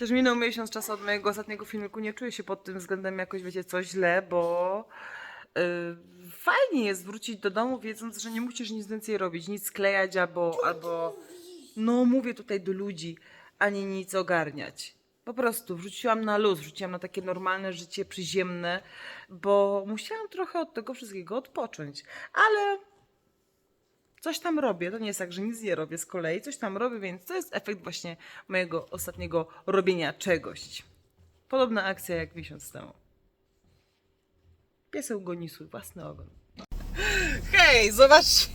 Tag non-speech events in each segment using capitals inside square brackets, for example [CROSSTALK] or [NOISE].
Też minął miesiąc czasu od mojego ostatniego filmiku. Nie czuję się pod tym względem jakoś, wiecie, coś źle, bo yy, fajnie jest wrócić do domu, wiedząc, że nie musisz nic więcej robić, nic sklejać albo, albo no mówię tutaj do ludzi, ani nic ogarniać. Po prostu wrzuciłam na luz, wrzuciłam na takie normalne życie przyziemne, bo musiałam trochę od tego wszystkiego odpocząć. Ale coś tam robię. To nie jest tak, że nic nie robię z kolei, coś tam robię, więc to jest efekt właśnie mojego ostatniego robienia czegoś. Podobna akcja jak miesiąc temu. Pieseł goni swój własny ogon. Hej, zobaczcie,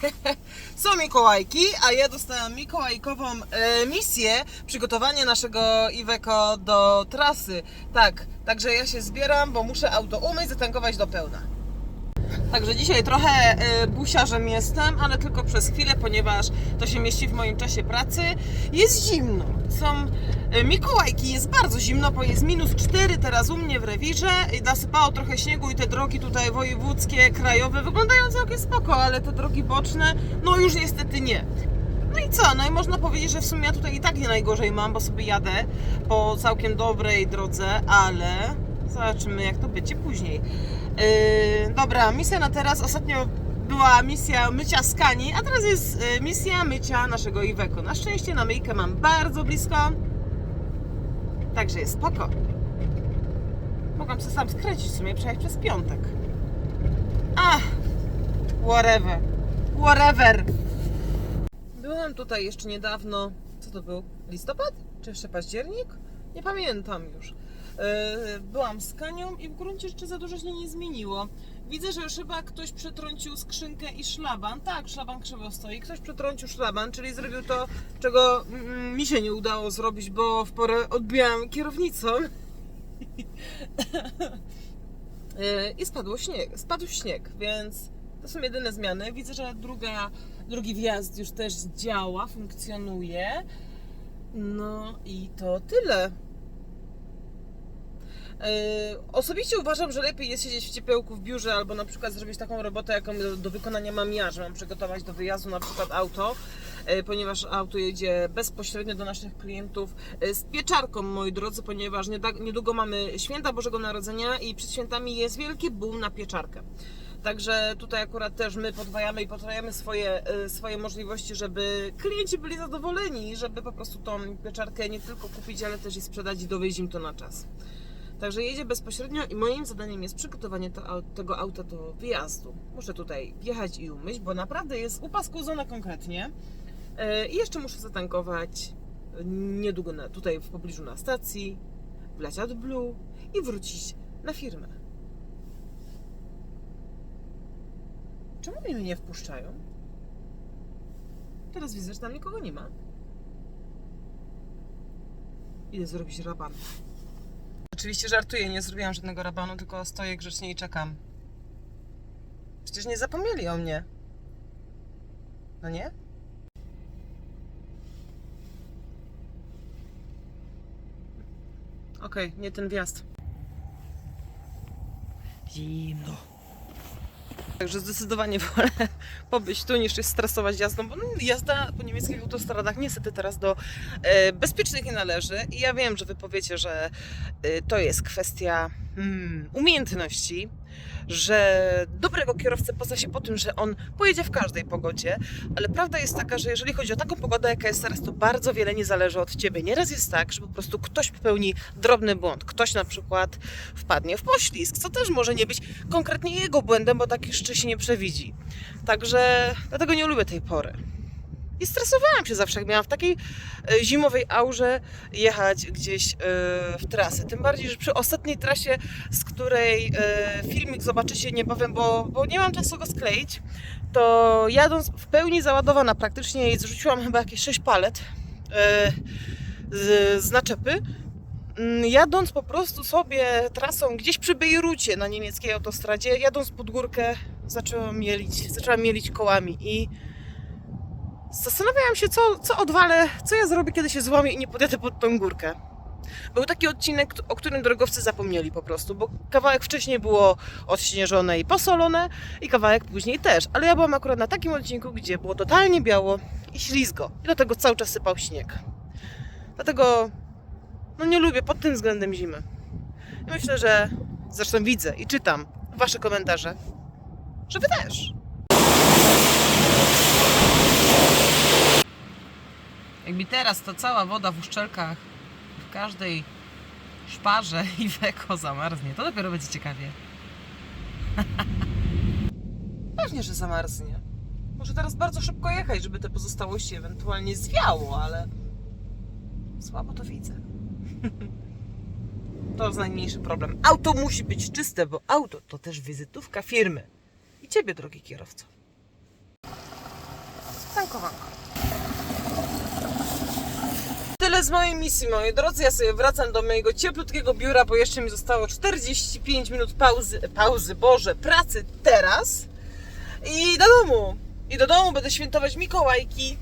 są Mikołajki, a ja dostałam mikołajkową e, misję przygotowanie naszego Iweko do trasy. Tak, także ja się zbieram, bo muszę auto umyć, zatankować do pełna. Także dzisiaj trochę e, busiarzem jestem, ale tylko przez chwilę, ponieważ to się mieści w moim czasie pracy. Jest zimno. Są e, Mikołajki, jest bardzo zimno, bo jest minus 4 teraz u mnie w rewirze nasypało trochę śniegu i te drogi tutaj wojewódzkie, krajowe wyglądają całkiem spoko, ale te drogi boczne, no już niestety nie. No i co? No i można powiedzieć, że w sumie ja tutaj i tak nie najgorzej mam, bo sobie jadę po całkiem dobrej drodze, ale zobaczymy jak to będzie później. Yy, dobra, misja na teraz. Ostatnio była misja mycia skani, a teraz jest yy, misja mycia naszego Iweko. Na szczęście na myjkę mam bardzo blisko, także jest spoko. Mogłam się sam skręcić w sumie, przejechać przez piątek. Ach, whatever, whatever. Byłem tutaj jeszcze niedawno, co to był? Listopad? Czy jeszcze październik? Nie pamiętam już. Yy, Byłam z Kanią i w gruncie rzeczy za dużo się nie zmieniło. Widzę, że już chyba ktoś przetrącił skrzynkę i szlaban. Tak, szlaban krzywo stoi. Ktoś przetrącił szlaban, czyli zrobił to, czego mm, mi się nie udało zrobić, bo w porę odbijałam kierownicą. Yy, [LAUGHS] I spadło śnieg, spadł śnieg, więc to są jedyne zmiany. Widzę, że druga, drugi wjazd już też działa, funkcjonuje. No i to tyle. Yy, Osobiście uważam, że lepiej jest siedzieć w ciepełku w biurze albo na przykład zrobić taką robotę, jaką do, do wykonania mam ja, że mam przygotować do wyjazdu na przykład auto, yy, ponieważ auto jedzie bezpośrednio do naszych klientów yy, z pieczarką, moi drodzy, ponieważ niedługo mamy święta Bożego Narodzenia i przed świętami jest wielki boom na pieczarkę. Także tutaj akurat też my podwajamy i potrajamy swoje, swoje możliwości, żeby klienci byli zadowoleni, żeby po prostu tą pieczarkę nie tylko kupić, ale też i sprzedać i dowieźć im to na czas. Także jedzie bezpośrednio i moim zadaniem jest przygotowanie to, tego auta do wyjazdu. Muszę tutaj wjechać i umyć, bo naprawdę jest upaskuzona konkretnie. E, I jeszcze muszę zatankować e, niedługo na, tutaj w pobliżu na stacji, wlać AdBlue i wrócić na firmę. Czemu mnie nie wpuszczają? Teraz widzę, że tam nikogo nie ma. Idę zrobić raban. Oczywiście żartuję, nie zrobiłam żadnego rabanu, tylko stoję grzecznie i czekam. Przecież nie zapomnieli o mnie. No nie? Okej, nie ten wjazd. Zimno. Także zdecydowanie [LAUGHS] wolę pobyć tu niż się stresować jazdą, bo no, jazda po niemieckich autostradach niestety teraz do e, bezpiecznych nie należy. I ja wiem, że wy powiecie, że e, to jest kwestia mm, umiejętności, że dobrego kierowcę pozna się po tym, że on pojedzie w każdej pogodzie, ale prawda jest taka, że jeżeli chodzi o taką pogodę, jaka jest teraz, to bardzo wiele nie zależy od ciebie. Nieraz jest tak, że po prostu ktoś popełni drobny błąd. Ktoś na przykład wpadnie w poślizg, co też może nie być konkretnie jego błędem, bo takich rzeczy się nie przewidzi. Także dlatego nie lubię tej pory. I stresowałam się zawsze, jak miałam w takiej e, zimowej aurze jechać gdzieś e, w trasę. Tym bardziej, że przy ostatniej trasie, z której e, filmik zobaczycie niebawem, bo, bo nie mam czasu go skleić, to jadąc w pełni załadowana praktycznie i zrzuciłam chyba jakieś 6 palet z, z naczepy, Mm, jadąc po prostu sobie trasą gdzieś przy Bejrucie na niemieckiej autostradzie, jadąc pod górkę, zaczęłam mielić, zaczęłam mielić kołami i zastanawiałam się, co, co odwalę, co ja zrobię, kiedy się złamię i nie podjadę pod tą górkę. Był taki odcinek, o którym drogowcy zapomnieli po prostu, bo kawałek wcześniej było odśnieżone i posolone i kawałek później też, ale ja byłam akurat na takim odcinku, gdzie było totalnie biało i ślizgo i do tego cały czas sypał śnieg. Dlatego No nie lubię pod tym względem zimy. I myślę, że zresztą widzę i czytam wasze komentarze, że wy też. Jakby teraz to cała woda w uszczelkach w każdej szparze [LAUGHS] i weko zamarznie, to dopiero będzie ciekawie. [LAUGHS] Pewnie, że zamarznie. Może teraz bardzo szybko jechać, żeby te pozostałości ewentualnie zwiało, ale słabo to widzę. [LAUGHS] To jest najmniejszy problem. Auto musi być czyste, bo auto to też wizytówka firmy. I ciebie, drogi kierowco. Tyle z mojej misji, moi drodzy. Ja sobie wracam do mojego cieplutkiego biura, bo jeszcze mi zostało 45 minut pauzy, pauzy, Boże, pracy teraz. I do domu. I do domu będę świętować Mikołajki.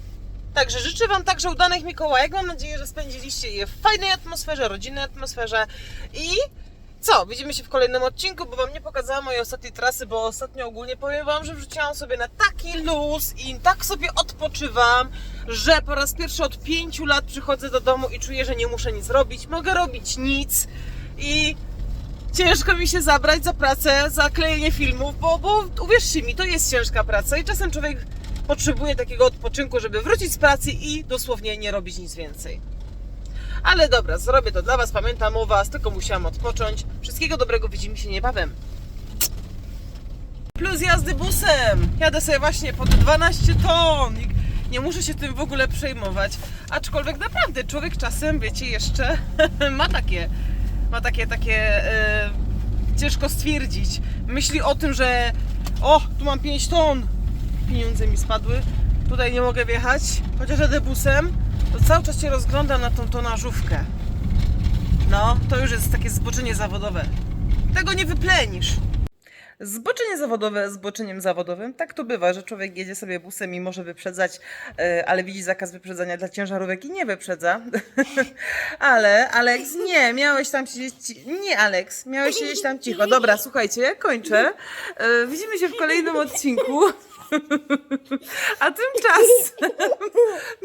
Także życzę Wam także udanych Mikołajek. Mam nadzieję, że spędziliście je w fajnej atmosferze, rodzinnej atmosferze. I co? Widzimy się w kolejnym odcinku, bo Wam nie pokazałam mojej ostatniej trasy, bo ostatnio ogólnie powiem Wam, że wrzuciłam sobie na taki luz i tak sobie odpoczywam, że po raz pierwszy od pięciu lat przychodzę do domu i czuję, że nie muszę nic robić. Mogę robić nic i ciężko mi się zabrać za pracę, za klejenie filmów, bo, bo uwierzcie mi, to jest ciężka praca i czasem człowiek potrzebuje takiego odpoczynku, żeby wrócić z pracy i dosłownie nie robić nic więcej. Ale dobra, zrobię to dla Was, pamiętam o Was, tylko musiałam odpocząć. Wszystkiego dobrego, widzimy się niebawem. Plus jazdy busem. Jadę sobie właśnie pod 12 ton. Nie muszę się tym w ogóle przejmować. Aczkolwiek naprawdę człowiek czasem, wiecie, jeszcze [LAUGHS] ma takie, ma takie, takie e, ciężko stwierdzić. Myśli o tym, że o, tu mam 5 ton. Pieniądze mi spadły. Tutaj nie mogę wjechać. Chociaż jadę busem, to cały czas się rozglądam na tą tonażówkę. No, to już jest takie zboczenie zawodowe. Tego nie wyplenisz. Zboczenie zawodowe zboczeniem zawodowym. Tak to bywa, że człowiek jedzie sobie busem i może wyprzedzać, e, ale widzi zakaz wyprzedzania dla ciężarówek i nie wyprzedza. [LAUGHS] ale, Alex, nie, miałeś tam siedzieć. Nie, Alex, miałeś siedzieć tam cicho. Dobra, słuchajcie, ja kończę. E, widzimy się w kolejnym odcinku. [LAUGHS] A tymczasem [LAUGHS]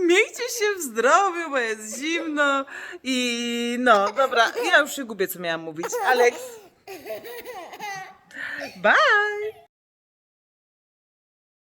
miejcie się w zdrowiu, bo jest zimno i no, dobra, ja już się gubię, co miałam mówić. Alex, bye!